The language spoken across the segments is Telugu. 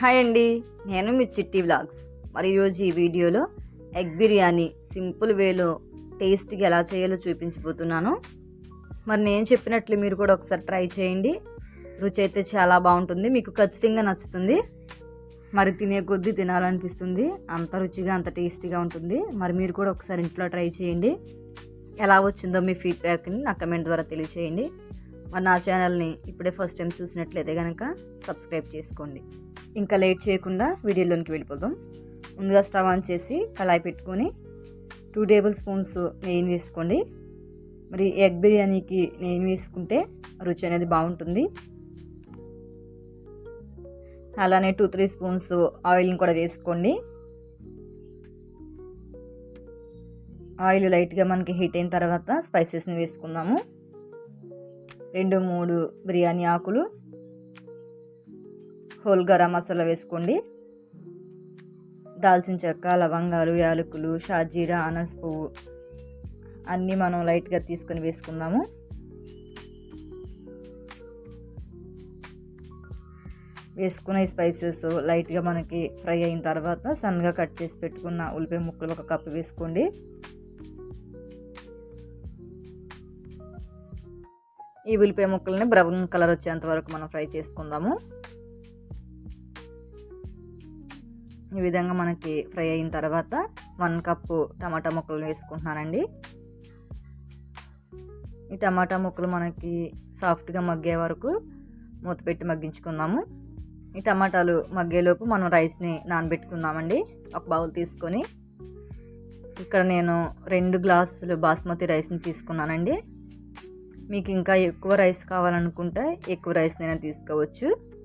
హాయ్ అండి. నేను మీ చిట్టి వ్లాగ్స్. మరి ఈరోజు ఈ వీడియోలో ఎగ్ బిర్యానీ సింపుల్ వేలో టేస్ట్గా ఎలా చేయాలో చూపించబోతున్నాను. మరి నేను చెప్పినట్లు మీరు కూడా ఒకసారి ట్రై చేయండి. రుచి అయితే చాలా బాగుంటుంది. మీకు ఖచ్చితంగా నచ్చుతుంది. మరి తినే కొద్దీ తినాలనిపిస్తుంది. అంత రుచిగా అంత టేస్టీగా ఉంటుంది. మరి మీరు కూడా ఒకసారి ఇంట్లో ట్రై చేయండి. ఎలా వచ్చిందో మీ ఫీడ్బ్యాక్ని నా కమెంట్ ద్వారా తెలియచేయండి. మరి నా ఛానల్ని ఇప్పుడే ఫస్ట్ టైం చూసినట్లయితే కనుక సబ్స్క్రైబ్ చేసుకోండి. ఇంకా లేట్ చేయకుండా వీడియోలోనికి వెళ్ళిపోదాం. ముందుగా స్టవ్ ఆన్ చేసి కళాయి పెట్టుకొని టూ టేబుల్ స్పూన్స్ నెయ్యి వేసుకోండి. మరి ఎగ్ బిర్యానీకి నెయ్యి వేసుకుంటే రుచి అనేది బాగుంటుంది. అలానే టూ త్రీ స్పూన్స్ ఆయిల్ని కూడా వేసుకోండి. ఆయిల్ లైట్గా మనకి హీట్ అయిన తర్వాత స్పైసెస్ని వేసుకుందాము. రెండు మూడు బిర్యానీ ఆకులు. హోల్ గరం మసాలా వేసుకోండి. దాల్చిన చెక్క లవంగాలు యాలకులు షాజీరా అనస్ పువ్వు అన్నీ మనం లైట్గా తీసుకొని వేసుకుందాము. వేసుకున్న ఈ స్పైసెస్ లైట్గా మనకి ఫ్రై అయిన తర్వాత సన్నగా కట్ చేసి పెట్టుకున్న ఉల్లిపాయ ముక్కలు ఒక కప్పు వేసుకోండి. ఈ ఉల్లిపాయ ముక్కల్ని బ్రౌన్ కలర్ వచ్చేంత వరకు మనం ఫ్రై చేసుకుందాము. ఈ విధంగా మనకి ఫ్రై అయిన తర్వాత వన్ కప్పు టమాటా ముక్కలు వేసుకుంటున్నానండి. ఈ టమాటా ముక్కలు మనకి సాఫ్ట్గా మగ్గే వరకు మూత పెట్టి మగ్గించుకుందాము. ఈ టమాటాలు మగ్గేలోపు మనం రైస్ని నానబెట్టుకుందామండి. ఒక బౌల్ తీసుకొని ఇక్కడ నేను రెండు గ్లాసులు బాస్మతి రైస్ని తీసుకున్నానండి. మీకు ఇంకా ఎక్కువ రైస్ కావాలనుకుంటే ఎక్కువ రైస్ నేను తీసుకోవచ్చు.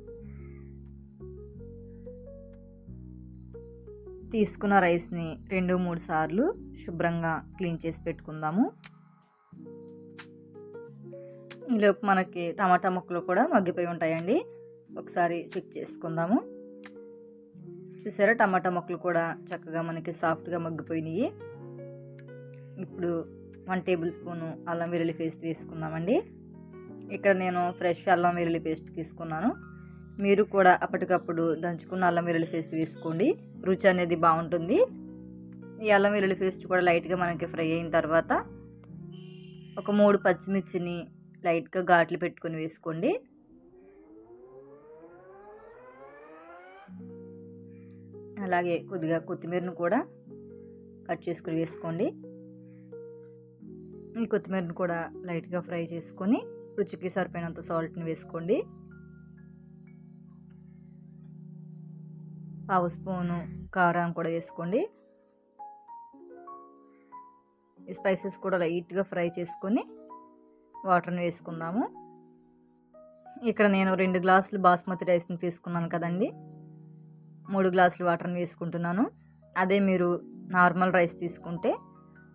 తీసుకున్న రైస్ని రెండు మూడు సార్లు శుభ్రంగా క్లీన్ చేసి పెట్టుకుందాము. ఈలోపు మనకి టమాటా ముక్కలు కూడా మగ్గిపోయి ఉంటాయండి. ఒకసారి చెక్ చేసుకుందాము. చూసారా టమాటా ముక్కలు కూడా చక్కగా మనకి సాఫ్ట్గా మగ్గిపోయినాయి. ఇప్పుడు వన్ టేబుల్ స్పూను అల్లం వెల్లుల్లి పేస్ట్ వేసుకుందామండి. ఇక్కడ నేను ఫ్రెష్ అల్లం వెల్లుల్లి పేస్ట్ తీసుకున్నాను. మీరు కూడా అప్పటికప్పుడు దంచుకున్న అల్లం వెల్లుల్లి పేస్ట్ వేసుకోండి. రుచి అనేది బాగుంటుంది. ఈ అల్లం వెల్లుల్లి పేస్ట్ కూడా లైట్గా మనకి ఫ్రై అయిన తర్వాత ఒక మూడు పచ్చిమిర్చిని లైట్గా ఘాట్లు పెట్టుకొని వేసుకోండి. అలాగే కొద్దిగా కొత్తిమీరను కూడా కట్ చేసుకుని వేసుకోండి. ఈ కొత్తిమీరను కూడా లైట్గా ఫ్రై చేసుకొని రుచికి సరిపోయినంత సాల్ట్ని వేసుకోండి. పావు స్పూను కారం కూడా వేసుకోండి. ఈ స్పైసెస్ కూడా లైట్గా ఫ్రై చేసుకొని వాటర్ని వేసుకుందాము. ఇక్కడ నేను రెండు గ్లాసులు బాస్మతి రైస్ని తీసుకున్నాను కదండి. మూడు గ్లాసులు వాటర్ని వేసుకుంటున్నాను. అదే మీరు నార్మల్ రైస్ తీసుకుంటే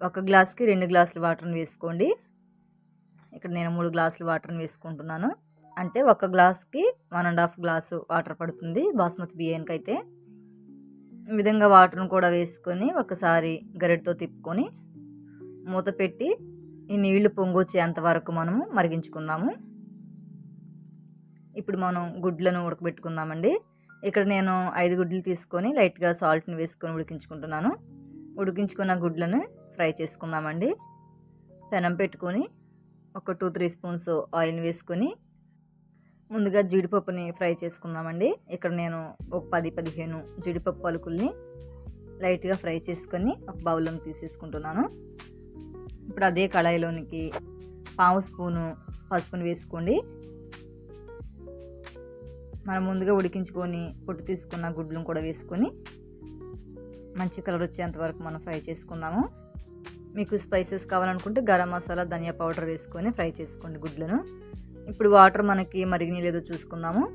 ఒక గ్లాస్కి రెండు గ్లాసులు వాటర్ని వేసుకోండి. ఇక్కడ నేను మూడు గ్లాసులు వాటర్ని వేసుకుంటున్నాను. అంటే ఒక గ్లాస్కి one and half glass water పడుతుంది బాస్మతి బియ్యానికి అయితే ఈ విధంగా వాటర్ను కూడా వేసుకొని ఒకసారి గరిటతో తిప్పుకొని మూత పెట్టి ఈ నీళ్ళు పొంగొచ్చేంత వరకు మనము మరిగించుకుందాము. ఇప్పుడు మనం గుడ్లను ఉడకబెట్టుకుందామండి. ఇక్కడ నేను ఐదు గుడ్లు తీసుకొని లైట్గా సాల్ట్ని వేసుకొని ఉడికించుకుంటున్నాను. ఉడికించుకున్న గుడ్లను ఫ్రై చేసుకుందామండి. పెనం పెట్టుకొని ఒక టూ త్రీ స్పూన్స్ ఆయిల్ వేసుకొని ముందుగా జీడిపప్పుని ఫ్రై చేసుకుందామండి. ఇక్కడ నేను ఒక పది పదిహేను జీడిపప్పు పలుకుల్ని లైట్గా ఫ్రై చేసుకొని ఒక బౌల్లో తీసేసుకుంటున్నాను. ఇప్పుడు అదే కళాయిలోనికి పావు స్పూను పసుపుని వేసుకోండి. మనం ముందుగా ఉడికించుకొని పొట్టు తీసుకున్న గుడ్లను కూడా వేసుకొని మంచి కలర్ వచ్చేంత వరకు మనం ఫ్రై చేసుకుందాము. మీకు స్పైసెస్ కావాలనుకుంటే గరం మసాలా ధనియా పౌడర్ వేసుకొని ఫ్రై చేసుకోండి గుడ్లను. ఇప్పుడు వాటర్ మనకి మరిగిన లేదో చూసుకుందాము.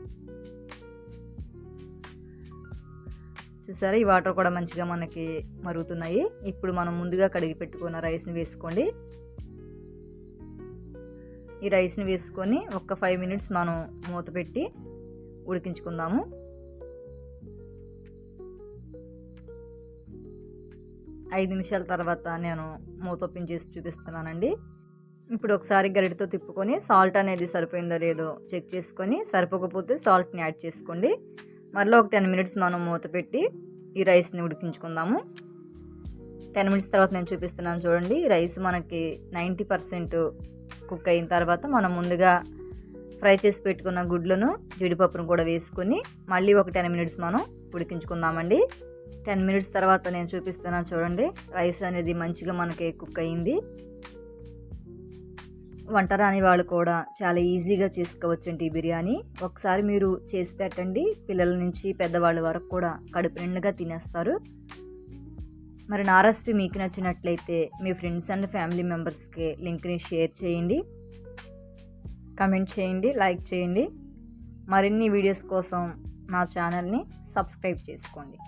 చూసారా? ఈ వాటర్ కూడా మంచిగా మనకి మరుగుతున్నాయి. ఇప్పుడు మనం ముందుగా కడిగి పెట్టుకున్న రైస్ని వేసుకోండి. ఈ రైస్ని వేసుకొని ఒక ఫైవ్ మినిట్స్ మనం మూత పెట్టి ఉడికించుకుందాము. ఐదు నిమిషాల తర్వాత నేను మూత ఓపెన్ చేసి చూపిస్తున్నానండి. ఇప్పుడు ఒకసారి గరిటతో తిప్పుకొని సాల్ట్ అనేది సరిపోయిందో లేదో చెక్ చేసుకొని సరిపోకపోతే సాల్ట్ని యాడ్ చేసుకోండి. మరలా ఒక టెన్ మినిట్స్ మనం మూత పెట్టి ఈ రైస్ని ఉడికించుకుందాము. టెన్ మినిట్స్ తర్వాత నేను చూపిస్తున్నాను చూడండి. రైస్ మనకి నైంటీ పర్సెంట్ కుక్ అయిన తర్వాత మనం ముందుగా ఫ్రై చేసి పెట్టుకున్న గుడ్లను జీడిపప్పును కూడా వేసుకొని మళ్ళీ ఒక టెన్ మినిట్స్ మనం ఉడికించుకుందామండి. టెన్ మినిట్స్ తర్వాత నేను చూపిస్తున్నాను చూడండి. రైస్ అనేది మంచిగా మనకి కుక్ అయ్యింది వంట రాని వాళ్ళు కూడా చాలా ఈజీగా చేసుకోవచ్చండి ఈ బిర్యానీ. ఒకసారి మీరు చేసి పెట్టండి. పిల్లల నుంచి పెద్దవాళ్ళ వరకు కూడా కడుపు నిండుగా తినేస్తారు. మరి నా రెసిపీ మీకు నచ్చినట్లయితే మీ ఫ్రెండ్స్ అండ్ ఫ్యామిలీ మెంబర్స్కి లింక్ని షేర్ చేయండి. కమెంట్ చేయండి లైక్ చేయండి. మరిన్ని వీడియోస్ కోసం నా ఛానల్ని సబ్స్క్రైబ్ చేసుకోండి.